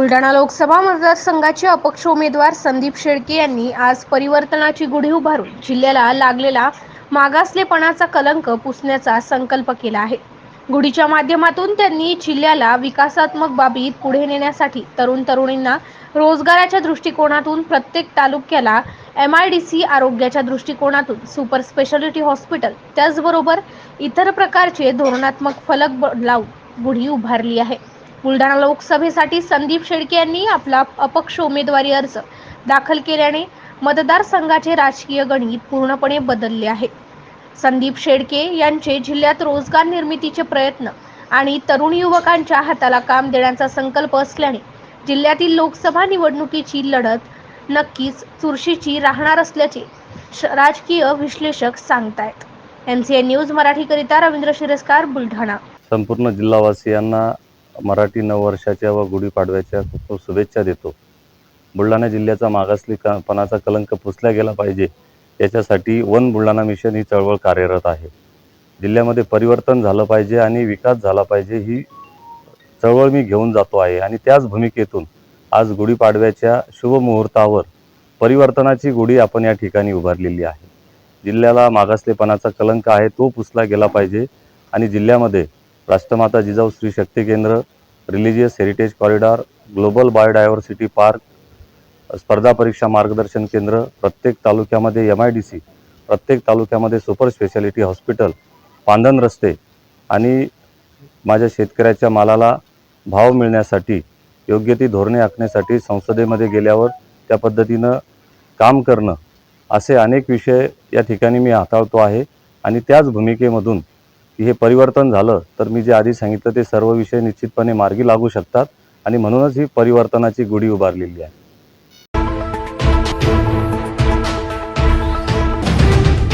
बुलढाणा लोकसभा मतदारसंघाचे अपक्ष उमेदवार संदीप शेळके यांनी आज परिवर्तनाची गुढी उभारून जिल्ह्याला लागलेला मागासलेपणाचा कलंक पुसण्याचा संकल्प केला आहे. गुढीच्या माध्यमातून त्यांनी जिल्ह्याला विकासात्मक बाबीत पुढे नेण्यासाठी तरुण तरुणींना रोजगाराच्या दृष्टिकोनातून प्रत्येक तालुक्याला एम आय डी सी आरोग्याच्या दृष्टिकोनातून सुपर स्पेशालिटी हॉस्पिटल त्याचबरोबर इतर प्रकारचे धोरणात्मक फलक ब- लावून गुढी उभारली आहे. बुलढाणा लोकसभेसाठी संदीप शेळके यांनी आपला अपक्ष उमेदवारी अर्ज दाखल केल्याने मतदारसंघाचे राजकीय गणित पूर्णपणे बदलले आहे. संदीप शेळके यांचे जिल्ह्यात रोजगार निर्मितीचे प्रयत्न आणि तरुण युवकांच्या हाताला काम देण्याचा संकल्प असल्याने जिल्ह्यातील लोकसभा निवडणुकीची लढत नक्कीच चुरशीची राहणार असल्याचे राजकीय विश्लेषक सांगतायत. एम सी एन न्यूज मराठीकरिता रवींद्र शिरस्कार बुलढाणा. संपूर्ण जिल्हावासियांना मराठी नववर्षाच्या व गुढीपाडव्याच्या खूप खूप शुभेच्छा देतो. बुलढाणा जिल्ह्याचा मागासलेपणाचा कलंक पुसला गेला पाहिजे याच्यासाठी वन बुलढाणा मिशन ही चळवळ कार्यरत आहे. जिल्ह्यामध्ये परिवर्तन झालं पाहिजे आणि विकास झाला पाहिजे ही चळवळ मी घेऊन जातो आहे. आणि त्याच भूमिकेतून आज गुढीपाडव्याच्या शुभमुहूर्तावर परिवर्तनाची गुढी आपण या ठिकाणी उभारलेली आहे. जिल्ह्याला मागासलेपणाचा कलंक आहे तो पुसला गेला पाहिजे आणि जिल्ह्यामध्ये राष्ट्रमाता जिजाऊ स्त्री शक्ती केंद्र religious heritage corridor global biodiversity park स्पर्धा परीक्षा मार्गदर्शन केंद्र प्रत्येक तालुक्यामध्ये एम आय डी सी प्रत्येक तालुक्यामध्ये सुपर स्पेशालिटी हॉस्पिटल पांधन रस्ते आणि माझ्या शेतकऱ्याच्या मालाला भाव मिळण्यासाठी योग्य ती धोरणे आखण्यासाठी संसदेमध्ये गेल्यावर त्या पद्धतीनं काम करणं असे अनेक विषय या ठिकाणी मी हाताळतो आहे आणि त्याच भूमिकेमधून की हे परिवर्तन झालं तर मी जे आधी सांगितलं ते सर्व विषय निश्चितपणे मार्गी लागू शकतात आणि म्हणूनच ही परिवर्तनाची गुढी उभारलेली आहे.